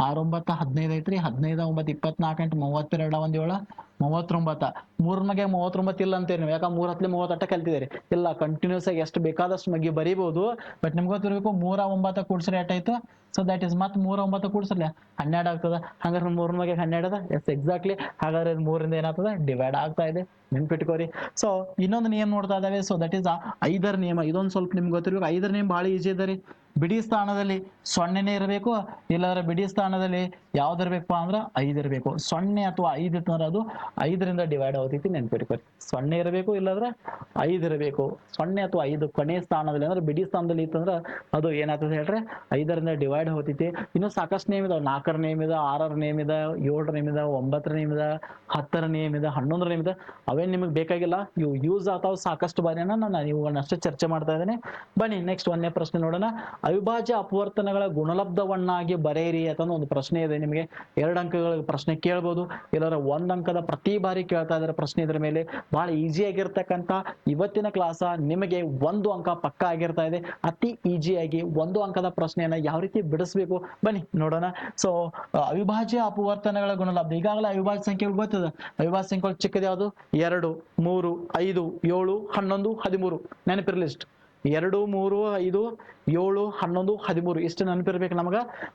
ಆರು ಒಂಬತ್ತ ಹದಿನೈದು ಐತ್ರಿ. ಹದಿನೈದ, ಒಂಬತ್ತು, ಇಪ್ಪತ್ನಾಲ್ಕು, ಎಂಟು, ಮೂವತ್ತೆರಡ ಒಂದ್ ಏಳ ಮೂವತ್ತೊಂಬತ್ತ. ಮೂರ್ ಮಗೆ ಮೂವತ್ತೊಂಬತ್ತು ಇಲ್ಲ ಅಂತೀರಿ ನೀವು. ಯಾಕಂದ್ರೆ ಮೂರ್ ಮೂವತ್ತ ಮೂವತ್ತಟ್ಟ ಕಲ್ತಿದ್ದೀರಿ. ಇಲ್ಲ ಕಂಟಿನ್ಯೂಸ್ ಆಗಿ ಎಷ್ಟು ಬೇಕಾದಷ್ಟು ಮಗಿ ಬರೀಬಹುದು ಬಟ್ ನಿಮ್ಗೆ ಗೊತ್ತಿರಬೇಕು, ಮೂರ ಒಂಬತ್ತ ಕೂಡ್ಸ್ರಿ ಆಯ್ತು? ಸೊ ದಟ್ ಇಸ್ ಮತ್ತೆ ಮೂರ ಒಂಬತ್ತು ಕೂಡ್ಸಲ್ಲ ಹನ್ನೆರಡು ಆಗ್ತದ. ಹಂಗಾರೆ ಮೂರ್ ಮಗೆ ಹನ್ನೆರಡು ಅದ? ಎಸ್ ಎಕ್ಸಾಕ್ಟ್ಲಿ ಹಾಗಾದ್ರೆ ಮೂರಿಂದ ಏನಾಗ್ತದೆ? ಡಿವೈಡ್ ಆಗ್ತಾ ಇದೆ. ನೆನ್ಪಿಟ್ಕೋರಿ ಸೊ ಇನ್ನೊಂದು ನಿಯಮ ನೋಡ್ತಾ ಇದಾವೆ. ಸೊ ದಟ್ ಇಸ್ ಐದರ ನಿಯಮ. ಇದೊಂದು ಸ್ವಲ್ಪ ನಿಮ್ಗೆ ಗೊತ್ತಿರಬೇಕು. ಐದರ ನಿಯಮ ಬಹಳ ಈಜಿ ಇದೆ ರೀ. ಬಿಡಿ ಸ್ಥಾನದಲ್ಲಿ ಸೊನ್ನೆನೇ ಇರಬೇಕು ಇಲ್ಲಾದ್ರೆ ಬಿಡಿ ಸ್ಥಾನದಲ್ಲಿ ಯಾವ್ದಿರ್ಬೇಕಪ್ಪ ಅಂದ್ರೆ ಐದು ಇರಬೇಕು ಸೊನ್ನೆ ಅಥವಾ ಐದು ಇತ್ತಂದ್ರೆ ಅದು ಐದರಿಂದ ಡಿವೈಡ್ ಆಗ್ತೈತಿ ನೆನ್ಪಿಡ್ಕೊರಿ ಸೊನ್ನೆ ಇರಬೇಕು ಇಲ್ಲಾಂದ್ರೆ ಐದು ಇರಬೇಕು. ಸೊನ್ನೆ ಅಥವಾ ಐದು ಕೊನೆ ಸ್ಥಾನದಲ್ಲಿ ಅಂದ್ರೆ ಬಿಡಿ ಸ್ಥಾನದಲ್ಲಿ ಇತ್ತಂದ್ರೆ ಅದು ಏನಾಗ್ತದೆ ಹೇಳ್ರೆ? ಐದರಿಂದ ಡಿವೈಡ್ ಹೋಗ್ತೈತಿ. ಇನ್ನು ಸಾಕಷ್ಟು ನೇಮ್ ಇದಾವೆ. ನಾಲ್ಕರ ನೇಮ್ ಇದೆ, ಆರರ ನೇಮ್ ಇದೆ, ಏಳರ ನೇಮ್ ಇದೆ, ಒಂಬತ್ತರ ನೇಮ್ ಇದೆ, ಹತ್ತರ ನೇಮ್ ಇದೆ, ಹನ್ನೊಂದರ ನೇಮ್ ಇದೆ, ಅವೇನು ನಿಮಗೆ ಬೇಕಾಗಿಲ್ಲ. ಇವು ಯೂಸ್ ಆಗ್ತಾವ ಸಾಕಷ್ಟು ಬಾರಿನ ನಾನು ಇವುಗಳನ್ನ ಅಷ್ಟೇ ಚರ್ಚೆ ಮಾಡ್ತಾ ಇದ್ದೇನೆ. ಬನ್ನಿ ನೆಕ್ಸ್ಟ್ ಒಂದನೇ ಪ್ರಶ್ನೆ ನೋಡೋಣ. ಅವಿಭಾಜ್ಯ ಅಪವರ್ತನಗಳ ಗುಣಲಬ್ಧವನ್ನಾಗಿ ಬರೆಯಿರಿ ಅಂತ ಒಂದು ಪ್ರಶ್ನೆ ಇದೆ ನಿಮಗೆ ಎರಡು ಅಂಕಗಳ ಪ್ರಶ್ನೆ ಕೇಳ್ಬೋದು. ಇಲ್ಲಾಂದ್ರೆ ಒಂದು ಅಂಕದ ಪ್ರತಿ ಬಾರಿ ಕೇಳ್ತಾ ಇದ್ದಾರೆ ಪ್ರಶ್ನೆ ಇದ್ರ ಮೇಲೆ. ಬಹಳ ಈಸಿ ಆಗಿರ್ತಕ್ಕಂಥ ಇವತ್ತಿನ ಕ್ಲಾಸ ನಿಮಗೆ ಒಂದು ಅಂಕ ಪಕ್ಕ ಆಗಿರ್ತಾ ಇದೆ. ಅತಿ ಈಜಿಯಾಗಿ ಒಂದು ಅಂಕದ ಪ್ರಶ್ನೆಯನ್ನ ಯಾವ ರೀತಿ ಬಿಡಿಸ್ಬೇಕು? ಬನ್ನಿ, ನೋಡೋಣ. ಸೊ ಅವಿಭಾಜ್ಯ ಅಪವರ್ತನಗಳ ಗುಣಲಬ್ಧ. ಈಗಾಗಲೇ ಅವಿಭಾಜ್ಯ ಸಂಖ್ಯೆ ಗೊತ್ತದ ಅವಿಭಾಜ್ಯ ಸಂಖ್ಯೆಗಳು ಚಿಕ್ಕದು ಯಾವುದು? ಎರಡು, ಮೂರು, ಐದು, ಏಳು, ಹನ್ನೊಂದು, ಹದಿಮೂರು. ನೆನಪಿರ್ಲಿಸ್ಟ್ ಎರಡು, ಮೂರು, ಐದು, ಏಳು, ಹನ್ನೊಂದು, ಹದಿಮೂರು. ಇಷ್ಟು ನೆನಪಿರ್ಬೇಕು ನಮಗ.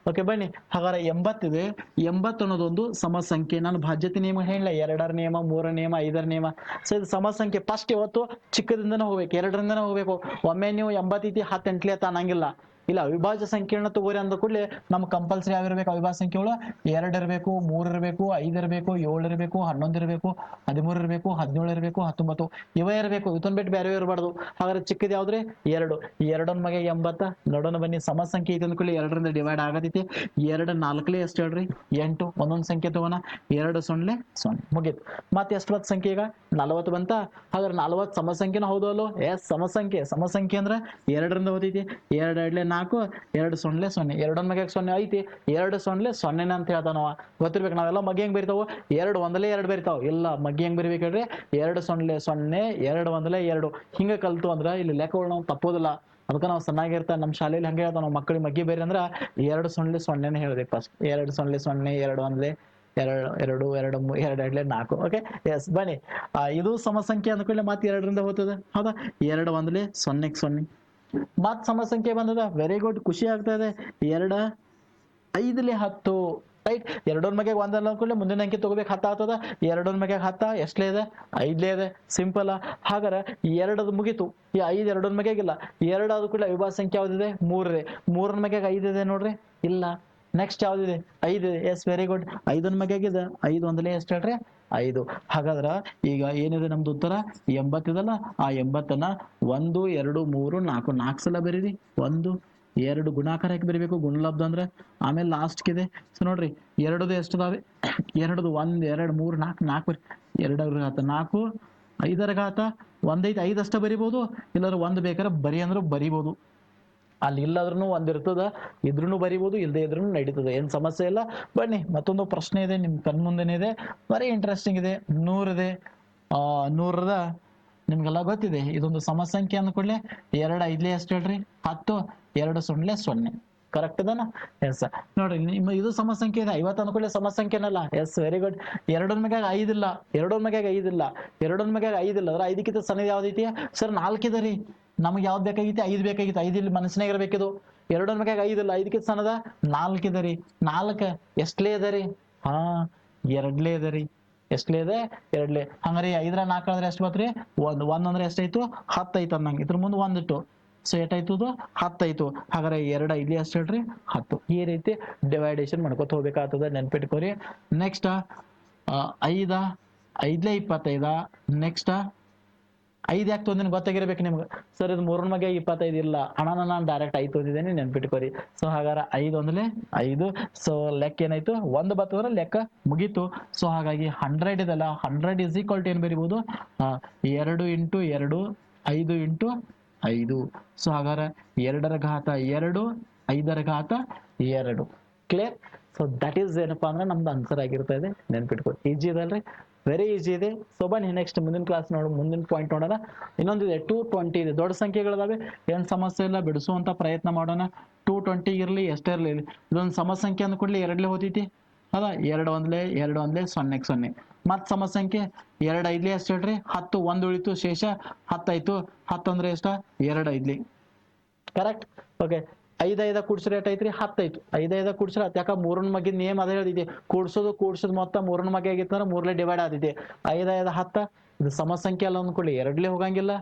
ಓಕೆ ಬನ್ನಿ. ಹಾಗಾದ್ರೆ ಎಂಬತ್ತಿದೆ ಎಂಬತ್ತು ಅನ್ನೋದೊಂದು ಸಮ ಸಂಖ್ಯೆ ನಾನು ಭಾಜ್ಯತೆ ನಿಯಮ ಹೇಳಿಲ್ಲ ಎರಡರ ನಿಯಮ ಮೂರರ ನಿಯಮ, ಐದರ ನಿಯಮ. ಸೊ ಇದು ಸಮ ಸಂಖ್ಯೆ ಫಸ್ಟ್ ಇವತ್ತು ಚಿಕ್ಕದಿಂದನೇ ಹೋಗ್ಬೇಕು. ಎರಡರಿಂದನೇ ಹೋಗ್ಬೇಕು. ಒಮ್ಮೆ ನೀವು ಎಂಬತ್ತೈತಿ ಹತ್ತು ಎಂಟ್ಲಿ ಅಂತ ಅನ್ನಂಗಿಲ್ಲ. ಇಲ್ಲ, ಅವಿಭಾಜ್ಯ ಸಂಕೀರ್ಣ ತಗೋರಿ ಅಂದ ಕೂಡಲೇ ನಮ್ಗೆ ಕಂಪಲ್ಸರಿ ಯಾವಿರ್ಬೇಕು? ಅವಿಭಾಜ್ಯ ಸಂಖ್ಯೆಗಳು ಎರಡ್ ಇರಬೇಕು, ಮೂರು ಇರಬೇಕು, ಐದ್ ಇರಬೇಕು, ಏಳು ಇರಬೇಕು, ಹನ್ನೊಂದು ಇರಬೇಕು, ಹದಿಮೂರು ಇರಬೇಕು, ಹದಿನೇಳು ಇರಬೇಕು, ಹತ್ತೊಂಬತ್ತು. ಇವೇ ಇರಬೇಕು ಇತನ್ ಬಿಟ್ಟು ಬೇರೆ ಇರಬಾರ್ದು ಹಾಗಾದ್ರೆ ಚಿಕ್ಕದ ಯಾವ್ದ್ರಿ? ಎರಡು. ಎರಡನ್ ಮಗ ಎಂಬತ್ತ ನೋಡೋಣ ಬನ್ನಿ. ಸಮ ಸಂಖ್ಯೆ ಇದೆ ಅಂದ್ಕೊಳ್ಳಿ ಎರಡರಿಂದ ಡಿವೈಡ್ ಆಗತೈತಿ. ಎರಡು ನಾಲ್ಕಲೇ ಎಷ್ಟು ಹೇಳ್ರಿ? ಎಂಟು. ಒಂದೊಂದ್ ಸಂಖ್ಯೆ ತಗೋಣ. ಎರಡು ಸೊನ್ನೆ ಸೊನ್ನೆ. ಮುಗೀತು. ಮತ್ತೆ ಎಷ್ಟು ಬತ್ತು ಸಂಖ್ಯೆ ಈಗ? ನಲವತ್ತು ಬಂತ? ಹಾಗಾದ್ರೆ ನಲವತ್ತು ಸಮ ಸಂಖ್ಯೆನ ಹೌದು ಅಲ್ಲೋ? ಎಸ್ ಸಮ ಸಂಖ್ಯೆ ಸಮ ಸಂಖ್ಯೆ ಅಂದ್ರೆ ಎರಡರಿಂದ ಹೋದೈತಿ ಎರಡು ಎರಡ್ಲೆ ನಾಲ್ಕು. ಎರಡು ಸೊನ್ನೆ ಸೊನ್ನೆ. ಎರಡೊಂದ್ ಮಗೆ ಸೊನ್ನೆ ಐತಿ? ಎರಡು ಸೊನ್ನೆ, ಸೊನ್ನೆನ ಅಂತ ಹೇಳ್ತಾನವ. ಗೊತ್ತಿರ್ಬೇಕು ನಾವೆಲ್ಲ ಮಗ್ಗಿ ಹೆಂಗ್ ಬರಿತಾವು? ಎರಡು, ಒಂದಲೇ ಎರಡು ಬರಿತಾವ. ಇಲ್ಲ, ಮಗ್ಗಿ ಹೆಂಗ್ ಬರಿಬೇಕು ಹೇಳ್ರಿ? ಎರಡು ಸೊನ್ನೆ ಸೊನ್ನೆ, ಎರಡು, ಒಂದಲೇ ಎರಡು. ಹಿಂಗ ಕಲ್ತು ಅಂದ್ರೆ ಇಲ್ಲಿ ಲೆಕ್ಕಗಳು ನಾವು ತಪ್ಪೋದಿಲ್ಲ. ಅದಕ್ಕೆ ನಾವು ಚೆನ್ನಾಗಿರ್ತಾ ನಮ್ಮ ಶಾಲೆಯಲ್ಲಿ ಹಂಗೆ ಹೇಳ್ತಾವ ನಾವು ಮಕ್ಕಳಿಗೆ ಮಗ್ಗಿ ಬೇರೆ ಅಂದ್ರೆ ಎರಡು ಸೊನ್ನೆ, ಸೊನ್ನೆನೇ ಹೇಳ್ಬೇಕು ಫಸ್ಟ್ ಎರಡು ಸೊನ್ನೆ ಸೊನ್ನೆ, ಎರಡು, ಒಂದ್ಲೆ, ಎರಡು ಎರಡು ಎರಡು ಎರಡು, ಎರಡ್ಲೆ ನಾಲ್ಕು. ಓಕೆ ಎಸ್ ಬನ್ನಿ. ಇದು ಸಮಸಂಖ್ಯೆ ಅಂದ್ಕೊಳ್ಳಿ ಮತ್ತೆ ಎರಡರಿಂದ ಹೋಗ್ತದೆ ಹೌದಾ? ಎರಡು, ಒಂದ್ಲೆ, ಸೊನ್ನೆಗೆ ಸೊನ್ನೆ. ಮತ್ ಸಮಸಂಖ್ಯೆ ಬಂದದ. ವೆರಿ ಗುಡ್ ಖುಷಿ ಆಗ್ತಾ ಇದೆ. ಎರಡ, ಐದಲೆ ಹತ್ತು. ರೈಟ್ ಎರಡೊಂದ್ ಮಗೆ ಒಂದಲ್ಲ ಅನ್ಕೊಳ್ಳಿ ಮುಂದಿನ ಅಂಕಿ ತಗೋಬೇಕು. ಹತ್ತ ಆಗ್ತದ. ಎರಡೊಂದ್ ಮಗೆ ಹತ್ತ, ಎಷ್ಟಲೇ ಇದೆ? ಐದ್ಲೇ ಇದೆ. ಸಿಂಪಲ್ ಹಾಗಾದ್ರೆ ಎರಡದು ಮುಗೀತು. ಈ ಐದು ಎರಡೊಂದ್ ಮಗಿಲ್ಲ ಎರಡು ಆದ ಕೂಡ ಅವಿಭಾಜ್ಯ ಸಂಖ್ಯೆ ಯಾವ್ದಿದೆ? ಮೂರಿದೆ ಮೂರನ ಐದು ಇದೆ ನೋಡ್ರಿ. ಇಲ್ಲ. ನೆಕ್ಸ್ಟ್ ಯಾವ್ದಿದೆ ಐದು. ಎಸ್ ವೆರಿ ಗುಡ್ ಐದೊಂದ್ ಆಗಿದೆ ಐದು ಒಂದಲೇ ಎಷ್ಟು ಹೇಳ್ರಿ? ಐದು. ಹಾಗಾದ್ರ ಈಗ ಏನಿದೆ ನಮ್ದು ಉತ್ತರ? ಎಂಬತ್ತಿದಲ್ಲ ಆ ಎಂಬತ್ತನ್ನ ಒಂದು, ಎರಡು, ಮೂರು, ನಾಲ್ಕು ನಾಲ್ಕು ಸಲ ಬರೀರಿ. ಒಂದು, ಎರಡು ಗುಣಾಕಾರ ಹಾಕಿ ಬರೀಬೇಕು? ಗುಣಲಬ್ಧ ಅಂದ್ರೆ ಆಮೇಲೆ ಲಾಸ್ಟ್ ಇದೆ ಸೊ ನೋಡ್ರಿ, ಎರಡದು ಎಷ್ಟದಾವೆ ಎರಡದು ಒಂದ್, ಎರಡು, ಮೂರು, ನಾಲ್ಕು ನಾಲ್ಕು ಬರಿ. ಎರಡರ ಘಾತ ನಾಲ್ಕು ಐದರ ಘಾತ ಒಂದೈದು ಐದಷ್ಟ ಬರಿಬೋದು. ಇಲ್ಲಾಂದ್ರೆ ಒಂದ್ ಬೇಕಾದ್ರೆ ಬರಿ ಅಂದ್ರೆ ಬರಿಬೋದು. ಅಲ್ಲಿ ಇಲ್ಲಾದ್ರೂ ಒಂದಿರ್ತದ ಇದ್ರೂ ಬರಿಬೋದು ಇಲ್ಲದೆ ಇದ್ರೂ ನಡೀತದೆ. ಏನು ಸಮಸ್ಯೆ ಇಲ್ಲ. ಬನ್ನಿ, ಮತ್ತೊಂದು ಪ್ರಶ್ನೆ ಇದೆ, ನಿಮ್ ಕಣ್ ಮುಂದೆನೆ ಇದೆ. ಬರೀ ಇಂಟ್ರೆಸ್ಟಿಂಗ್ ಇದೆ. ನೂರಿದೆ ನೂರದ ನಿಮ್ಗೆಲ್ಲ ಗೊತ್ತಿದೆ. ಇದೊಂದು ಸಮಸಂಖ್ಯೆ ಅಂದ್ಕೊಳ್ಳೆ ಎರಡು ಐದ್ಲೇ ಎಷ್ಟು ಹೇಳ್ರಿ? ಹತ್ತು, ಎರಡು ಸೊನ್ನೆ ಸೊನ್ನೆ. ಕರೆಕ್ಟ್ ಇದನ ಎಸ್ ನೋಡ್ರಿ, ನಿಮ್ಮ ಇದು ಸಮಸಂಖ್ಯೆ ಇದೆ. ಐವತ್ತು ಅಂದ್ಕೊಳ್ಳಿ ಸಮಸಂಖ್ಯೆನಲ್ಲ. ಎಸ್ ವೆರಿ ಗುಡ್ ಎರಡೊಂದ್ ಮ್ಯಾಗ ಐದಿಲ್ಲ ಎರಡೊಂದ್ ಮ್ಯಾಗ ಐದಿಲ್ಲ ಎರಡೊಂದ್ ಮ್ಯಾಗ ಐದಿಲ್ಲ ಅಂದ್ರೆ ಐದಕ್ಕಿಂತ ಸಣ್ಣ ಯಾವ್ದೈತಿ ಸರ್ ನಾಲ್ಕಿದೆ ರೀ ನಮ್ಗೆ ಯಾವ್ದು ಬೇಕಾಗಿತ್ತು? ಐದು ಬೇಕಾಗಿತ್ತು. ಐದು ಇಲ್ಲಿ ಮನಸ್ಸಿನಾಗ ಇರ್ಬೇಕಿದು. ಎರಡೊಂದ್ ಐದು ಐದಿಲ್ಲ ಐದಕ್ಕೆ ಸಣ್ಣದ ನಾಲ್ಕಿದೆ ರೀ. ನಾಲ್ಕು ಎಷ್ಟ್ಲೇ ಇದೆ ರೀ? ಹಾ, ಎರಡ್ಲೇ ಇದೆ ರೀ. ಎಷ್ಟ್ಲೇ ಇದೆ? ಎರಡ್ಲೇ. ಹಂಗ್ರಿ ಐದರ ನಾಲ್ಕು ಅಂದ್ರೆ ಎಷ್ಟು ಬತ್ರಿ ಒಂದ್ ಒಂದ್ ಅಂದ್ರೆ ಎಷ್ಟಾಯ್ತು? ಹತ್ತು ಐತು ಅನ್ನಂಗೆ ಇದ್ರ ಮುಂದೆ ಒಂದಿಟ್ಟು ಸೊ ಎಷ್ಟಾಯ್ತು ಇದು? ಹತ್ತಾಯ್ತು ಹಾಗಾದ್ರೆ ಎರಡು ಇಲ್ಲಿ ಅಷ್ಟು ಹೇಳ್ರಿ, ಹತ್ತು. ಈ ರೀತಿ ಡಿವೈಡೇಷನ್ ಮಾಡ್ಕೊತ ಹೋಗ್ಬೇಕಾಗ್ತದೆ. ನೆನ್ಪಿಟ್ಕೋರಿ. ನೆಕ್ಸ್ಟ್ ಐದ, ಐದ್ಲೇ ಇಪ್ಪತ್ತೈದ. ನೆಕ್ಸ್ಟ್ ಐದು ಯಾಕೆ ತೊಂದಿನ ಗೊತ್ತಾಗಿರ್ಬೇಕು ನಿಮ್ಗೆ? ಸರ್ ಇದು ಮೂರನ ಬಗ್ಗೆ ಇಪ್ಪತ್ತೈದು ಇಲ್ಲ. ಹಣನ ನಾನು ಡೈರೆಕ್ಟ್ ಐದು ತೊಂದಿದ್ದೇನೆ ನೆನ್ಪಿಟ್ಕೋರಿ ಸೊ ಹಾಗಾರ ಐದು ಅಂದ್ರೆ ಐದು. ಸೊ ಲೆಕ್ಕ ಏನಾಯ್ತು? ಒಂದು ಬರ್ತದ್ರೆ ಲೆಕ್ಕ ಮುಗೀತು. ಸೊ ಹಾಗಾಗಿ ಹಂಡ್ರೆಡ್ ಇದಲ್ಲ. ಹಂಡ್ರೆಡ್ ಇಸ್ ಈಕ್ವಲ್ ಟು ಏನ್ ಬರಿಬೋದು? ಆ, ಎರಡು ಇಂಟು ಎರಡು ಐದು ಇಂಟು ಐದು. ಸೊ ಹಾಗಾರ ಎರಡರ ಘಾತ ಎರಡು ಐದರ ಘಾತ ಎರಡು. ಕ್ಲಿಯರ್ ಸೊ ದಟ್ ಈಸ್ ಏನಪ್ಪಾ ಅಂದ್ರೆ ನಮ್ದು ಆನ್ಸರ್ ಆಗಿರ್ತಾ ಇದೆ. ನೆನ್ಪಿಟ್ಕೊ. ಈಜಿ ಇದಲ್ರಿ ವೆರಿ ಈಜಿ ಇದೆ. ಸೊ ಬನ್ನಿ ನೆಕ್ಸ್ಟ್ ಮುಂದಿನ ಕ್ಲಾಸ್ ನೋಡು, ಮುಂದಿನ ಪಾಯಿಂಟ್ ನೋಡೋಣ. ಇನ್ನೊಂದಿದೆ ಟೂ ಟ್ವೆಂಟಿ ಇದೆ. ದೊಡ್ಡ ಸಂಖ್ಯೆಗಳಿದಾವೆ. ಏನು ಸಮಸ್ಯೆ ಇಲ್ಲ, ಬಿಡಿಸುವಂತ ಪ್ರಯತ್ನ ಮಾಡೋಣ. ಟೂ ಟ್ವೆಂಟಿ ಇರಲಿ, ಎಷ್ಟೇ ಇರಲಿ ಇದೊಂದು ಸಮಸಂಖ್ಯೆ ಅಂದ್ಕೊಡ್ಲಿ ಎರಡಲೇ ಹೋತೈತಿ ಅದ ಎರಡು ಒಂದ್ಲೆ ಎರಡು ಒಂದ್ಲೆ, ಸೊನ್ನೆಗೆ ಸೊನ್ನೆ. ಮತ್ ಸಮಸಂಖ್ಯೆ, ಎರಡು ಐದ್ಲಿ ಎಷ್ಟು ಹೇಳ್ರಿ? ಹತ್ತು, ಒಂದು ಉಳಿತು, ಶೇಷ. ಹತ್ತಾಯ್ತು ಹತ್ತು ಅಂದ್ರೆ ಎಷ್ಟ? ಎರಡು ಐದ್ಲಿ. ಕರೆಕ್ಟ್ ಓಕೆ ಐದ್ ಐದ ಕೂಡ್ಸ್ರಿ ರೇಟ್ ಐತ್ರಿ? ಹತ್ತೈತು ಐದ ಐದ ಕೂಡ್ಸ್ರಿ ಹತ್ತು. ಯಾಕ ಮೂರನ್ ಮಗಿನ ನೇಮ್ ಅದೇ ಹೇಳಿದೆ ಕೂಡ್ಸೋದು ಕೂಡ್ಸೋದು ಮೊತ್ತ ಮೂರನ್ ಮಗೆ ಆಗಿತ್ತು ಅಂದ್ರೆ ಮೂರ್ಲೆ ಡಿವೈಡ್ ಆದಿದೆ ಐದ ಹತ್ತ, ಇದು ಸಮಸಂಖ್ಯೆ ಅಲ್ಲ ಅಂದ್ಕೊಳ್ಳಿ ಎರಡ್ಲೇ ಹೋಗಂಗಿಲ್ಲ.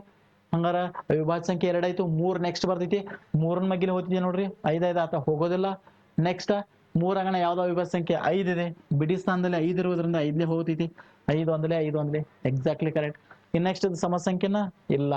ಹಂಗಾರ ಅವಿಭಾಜ್ಯ ಸಂಖ್ಯೆ ಎರಡಾಯ್ತು ಮೂರ್ ನೆಕ್ಸ್ಟ್ ಬರ್ತೈತಿ. ಮೂರನ್ ಮಗಿನ ಹೋಗ್ತಿದ್ದೆ ನೋಡ್ರಿ? ಐದ ಐದ ಆತ ಹೋಗೋದಿಲ್ಲ. ನೆಕ್ಸ್ಟ್ ಮೂರ್ ಅಂಗಣ ಯಾವ್ದೋ ಅವಿಭಾಜ್ಯ ಸಂಖ್ಯೆ ಐದ್ ಇದೆ. ಬಿಡಿ ಸ್ಥಾನದಲ್ಲಿ ಐದು ಇರೋದ್ರಿಂದ ಐದ್ಲೇ ಹೋಗ್ತೈತಿ. ಐದು ಒಂದಲೇ ಐದು ಒಂದಲೇ. ಎಕ್ಸಾಕ್ಟ್ಲಿ ಕರೆಕ್ಟ್ ಇನ್ ನೆಕ್ಸ್ಟ್ ಇದು ಸಮಸಂಖ್ಯೆನ? ಇಲ್ಲ.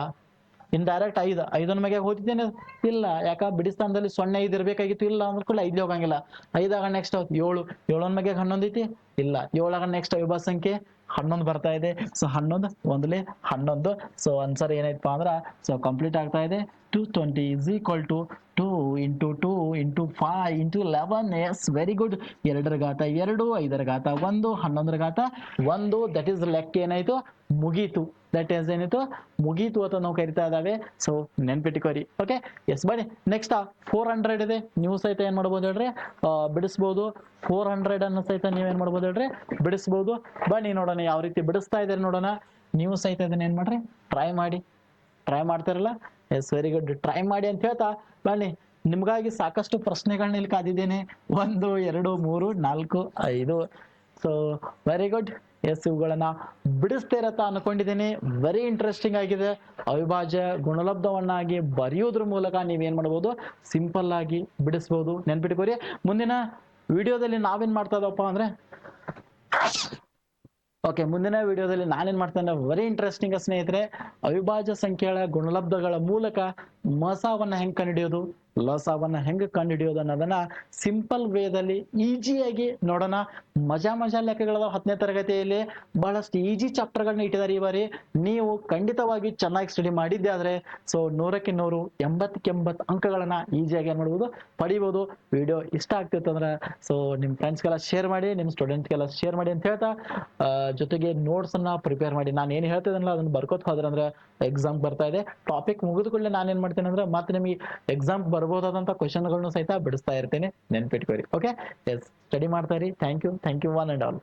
ಇನ್ ಡೈರೆಕ್ಟ್ ಐದು ಐದನ್ ಮ್ಯಾಗ ಹೋಗ್ತಿದ್ದೇನೆ ಇಲ್ಲ, ಯಾಕ ಬಿಡಿಸ್ತಾನದಲ್ಲಿ ಸೊನ್ನೆ, ಐದು ಇರ್ಬೇಕಾಗಿತ್ತು. ಇಲ್ಲ ಅಂದ್ಕೊಳ್ಳಿ ಐದ್ಲಿ ಹೋಗಂಗಿಲ್ಲ. ಐದಾಗ ನೆಕ್ಸ್ಟ್ ಏಳು, ಏಳೊಂದ್ ಮ್ಯಾಗ ಹನ್ನೊಂದು ಐತಿ. ಇಲ್ಲ ಏಳಾಗ ನೆಕ್ಸ್ಟ್ ವಿಭಾಗ ಸಂಖ್ಯೆ ಹನ್ನೊಂದು ಬರ್ತಾ ಇದೆ. ಸೊ ಹನ್ನೊಂದು, ಒಂದ್ಲಿ ಹನ್ನೊಂದು. ಸೊ ಆನ್ಸರ್ ಏನೈತಪ್ಪ ಅಂದ್ರ ಸೊ ಕಂಪ್ಲೀಟ್ ಆಗ್ತಾ ಇದೆ. Two twenty is equal to two into two into five into eleven yes very good ಎರಡರ ಘಾತ ಎರಡು, ಐದರ ಘಾತ ಒಂದು, ಹನ್ನೊಂದರ ಘಾತ ಒಂದು. ದಟ್ ಈಸ್ ಲೆಕ್ಕ ಏನಾಯ್ತು? ಮುಗೀತು. ದಟ್ ಈಸ್ ಏನಿತ್ತು ಮುಗೀತು ಅಂತ ನಾವು ಕರಿತಾ ಇದ್ದಾವೆ. ಸೊ ನೆನ್ಪಿಟ್ಕೋರಿ ಓಕೆ ಎಸ್ ಬನ್ನಿ. ನೆಕ್ಸ್ಟ್ ಫೋರ್ ಹಂಡ್ರೆಡ್ ಇದೆ. ನೀವು ಸಹಿತ ಏನ್ ಮಾಡ್ಬೋದು ಹೇಳ್ರಿ? ಬಿಡಿಸ್ಬೋದು. ಫೋರ್ ಹಂಡ್ರೆಡ್ ಅನ್ನು ಸಹಿತ ನೀವೇನ್ ಮಾಡ್ಬೋದು ಹೇಳ್ರಿ? ಬಿಡಿಸ್ಬೋದು. ಬನ್ನಿ ನೋಡೋಣ ಯಾವ ರೀತಿ ಬಿಡಿಸ್ತಾ ಇದ್ದಾರೆ ನೋಡೋಣ. ನೀವು ಸಹಿತ ಇದನ್ನ ಏನ್ ಮಾಡ್ರಿ? ಟ್ರೈ ಮಾಡಿ. ಟ್ರೈ ಮಾಡ್ತಾರಲ್ಲ? ಎಸ್ ವೆರಿ ಗುಡ್ ಟ್ರೈ ಮಾಡಿ ಅಂತ ಹೇಳ್ತಾ. ಬನ್ನಿ. ನಿಮ್ಗಾಗಿ ಸಾಕಷ್ಟು ಪ್ರಶ್ನೆಗಳನ್ನ ಇಲ್ಲಿ ಕಾದಿದ್ದೇನೆ. ಒಂದು, ಎರಡು, ಮೂರು, ನಾಲ್ಕು, ಐದು. ಸೊ ವೆರಿ ಗುಡ್ ಎಸ್ ಇವುಗಳನ್ನ ಬಿಡಿಸ್ತಿರತ್ತ ಅನ್ಕೊಂಡಿದ್ದೀನಿ. ವೆರಿ ಇಂಟ್ರೆಸ್ಟಿಂಗ್ ಆಗಿದೆ. ಅವಿಭಾಜ್ಯ ಗುಣಲಬ್ಧವನ್ನಾಗಿ ಬರೆಯೋದ್ರ ಮೂಲಕ ನೀವೇನ್ ಮಾಡ್ಬೋದು? ಸಿಂಪಲ್ ಆಗಿ ಬಿಡಿಸ್ಬೋದು. ನೆನ್ಪಿಟ್ಕೋರಿ ಮುಂದಿನ ವಿಡಿಯೋದಲ್ಲಿ ನಾವೇನ್ ಮಾಡ್ತಾ ಇದ್ದವಪ್ಪ ಅಂದ್ರೆ ಓಕೆ ಮುಂದಿನ ವಿಡಿಯೋದಲ್ಲಿ ನಾನೇನ್ ಮಾಡ್ತೇನೆ ವೆರಿ ಇಂಟ್ರೆಸ್ಟಿಂಗ್ ಸ್ನೇಹಿತರೆ, ಅವಿಭಾಜ್ಯ ಸಂಖ್ಯೆಗಳ ಗುಣಲಬ್ಧಗಳ ಮೂಲಕ ಮಸಾವನ್ನ ಹೆಂಗ್ ಕಂಡುಹಿಡಿಯೋದು? ಲಸಾವನ್ನ ಹೆಂಗ್ ಕಂಡುಹಿಡಿಯೋದು ಅನ್ನೋದನ್ನ ಸಿಂಪಲ್ ವೇದಲ್ಲಿ ಈಜಿಯಾಗಿ ನೋಡೋಣ. ಮಜಾ ಮಜಾ ಲೆಕ್ಕಗಳದ ಹತ್ತನೇ ತರಗತಿಯಲ್ಲಿ. ಬಹಳಷ್ಟು ಈಜಿ ಚಾಪ್ಟರ್ಗಳನ್ನ ಇಟ್ಟಿದ್ದಾರೆ ಈ ಬಾರಿ. ನೀವು ಖಂಡಿತವಾಗಿ ಚೆನ್ನಾಗಿ ಸ್ಟಡಿ ಮಾಡಿದ್ದೆ ಆದ್ರೆ, ಸೊ ನೂರಕ್ಕೆ ನೂರು ಎಂಬತ್ತಕ್ಕೆ ಎಂಬತ್ತು ಅಂಕಗಳನ್ನ ಈಸಿಯಾಗಿ ಏನ್ ಮಾಡ್ಬೋದು ಪಡಿಬೋದು. ವಿಡಿಯೋ ಇಷ್ಟ ಆಗ್ತಿತ್ತಂದ್ರೆ, ಸೊ ನಿಮ್ ಫ್ರೆಂಡ್ಸ್ಗೆಲ್ಲ ಶೇರ್ ಮಾಡಿ, ನಿಮ್ ಸ್ಟೂಡೆಂಟ್ಗೆಲ್ಲ ಶೇರ್ ಮಾಡಿ ಅಂತ ಹೇಳ್ತಾ ಜೊತೆಗೆ ನೋಟ್ಸ್ ಅನ್ನ ಪ್ರಿಪೇರ್ ಮಾಡಿ. ನಾನು ಏನ್ ಹೇಳ್ತಿದ್ದೀನಲ್ಲ, ಅದನ್ನ ಬರ್ಕೋತ ಹೋದ್ರೆ ಅಂದ್ರೆ ಎಕ್ಸಾಮ್ ಬರ್ತಾ ಇದೆ. ಟಾಪಿಕ್ ಮುಗಿದ ಕೂಡಲೇ ನಾನು ಏನ್ ಮಾಡ್ತೇನೆ ಅಂದ್ರೆ ಮತ್ತೆ ನಿಮಗೆ ಎಕ್ಸಾಮ್ ಬರ್ಬೋದಾದಂತ ಕ್ವಶನ್ಗಳನ್ನು ಸಹಿತ ಬಿಡಿಸ್ತಾ ಇರ್ತೇನೆ. ನೆನ್ಪಿಟ್ಕೋರಿ. ಓಕೆ ಎಸ್ ಸ್ಟಡಿ ಮಾಡ್ತಾ ಇರಿ. Thank you thank you one and all